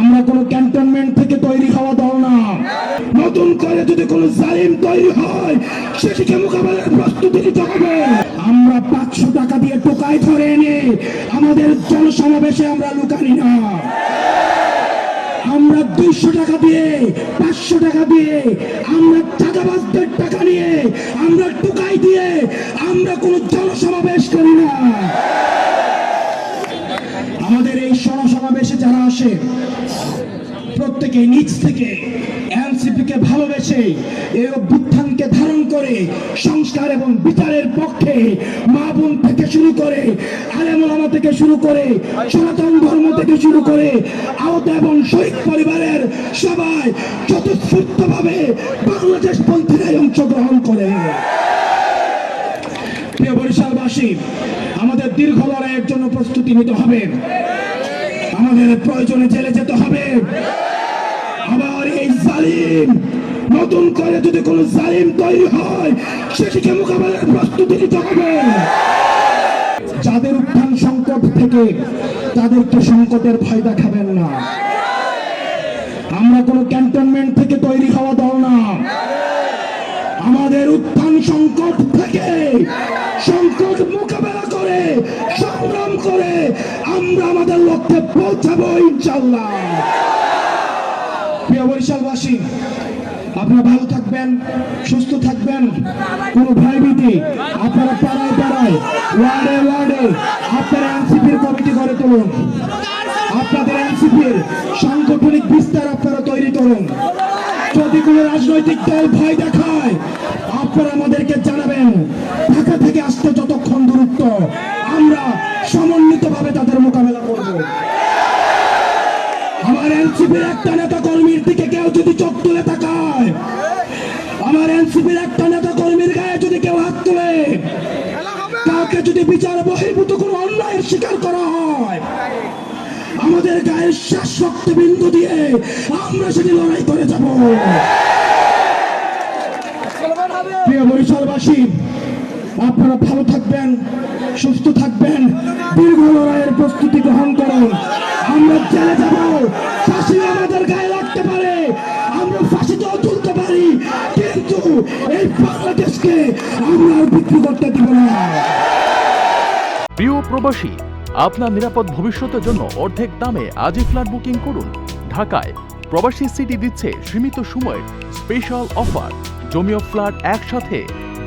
আমরা কোনো ক্যান্টনমেন্ট থেকে তৈরি হওয়া দল না। নতুন করে যদি কোনো জালিম তৈরি হয় সেটিকে মোকাবেলার প্রস্তুতি নিতে হবে। আমরা পাঁচশো টাকা দিয়ে টোকাই ধরে এনে আমাদের জনসমাবেশে আমরা লুকানি না। আমরা দুইশো টাকা দিয়ে, পাঁচশো টাকা দিয়ে, আমরা চাঁদাবাজদের টাকা নিয়ে, আমরা টুকাই দিয়ে, আমরা কোনো জনসমাবেশ করি না। আমাদের এই সমাবেশে যারা আসে, প্রত্যেকে নিজ থেকে এনসিপি কে ভালোবেসে এই অভ্যুত্থানকে ধারণ করে সংস্কার এবং বিচারের পক্ষে মা বোন থেকে শুরু করে আলেমা থেকে শুরু করে সনাতন ধর্ম থেকে শুরু করে আহত এবং শহীদ পরিবারের সবাই চতুষ্ফূর্ত ভাবে বাংলাদেশ পন্থীরাই অংশগ্রহণ করে। প্রিয় বরিশালবাসী দীর্ঘ লড়াইয়ের জন্য প্রস্তুতি নিতে হবে। আমাদের প্রয়োজনে জেলে যেতে হবে। আবার এই জালিম, নতুন করে যদি কোনো জালিম তৈরি হয়, সেটিকে মোকাবেলার প্রস্তুতি নিতে হবে। যাদের উত্থান সংকট থেকে তাদেরকে সংকটের ভয় দেখাবেন না। আমরা কোনো ক্যান্টনমেন্ট থেকে তৈরি হওয়া দল না। আমাদের উত্থান সংকট থেকে সংকট মোকাবেলা আমরা আমাদের লক্ষ্যে পৌঁছাবো ইনশাল্লাহ প্রিয় বরিশালবাসী আপনারা ভালো থাকবেন, সুস্থ থাকবেন, কোন ভয়ভীতি, আপনারা পাড়ায় পাড়ায়, ওয়ার্ডে ওয়ার্ডে আপনারা এনসিপির কমিটি করে তুলুন। আপনাদের এনসিপির সাংগঠনিক বিস্তার আপনারা তৈরি করুন। যদি কোনো রাজনৈতিক দল ভয় দেখায়, আপনারা আমাদেরকে জানাবেন। ঢাকা থেকে আসতে যতক্ষণ দূরত্ব, আমরা সমন্বিতভাবে তাদের মোকাবেলা করব। আমার এনসিপির একটা নেতা কর্মীর দিকে কেউ যদি চোখ তুলে তাকায়, আমার এনসিপির একটা নেতা কর্মীর গায়ে যদি কেউ হাত তুলে, কাউকে যদি বিচার বহির্ভূত কোনো অন্যায়ের শিকার করা হয়, আমাদের গায়ের শেষ রক্ত বিন্দু দিয়ে আমরা সেটি লড়াই করে যাব। প্রিয় বরিশালবাসী আপনারা ভালো থাকবেন, সুস্থ থাকবেন। দীর্ঘ লড়াইয়ের প্রস্তুতি গ্রহণ করুন। আমরা জেলে যাব, ফাঁসি আমাদের গায়ে লাগতে পারে। আমরা ফাঁসিতেও তুলতে পারি, কিন্তু এই বাংলাদেশকে আমরা আর বিক্রি করতে দিব না। প্রিয় প্রবাসী, আপনার নিরাপদ ভবিষ্যতের জন্য অর্ধেক দামে আজই ফ্ল্যাট বুকিং করুন। ঢাকায় প্রবাসী সিটি দিচ্ছে সীমিত সময়ের স্পেশাল অফার। জমিও ফ্ল্যাট একসাথে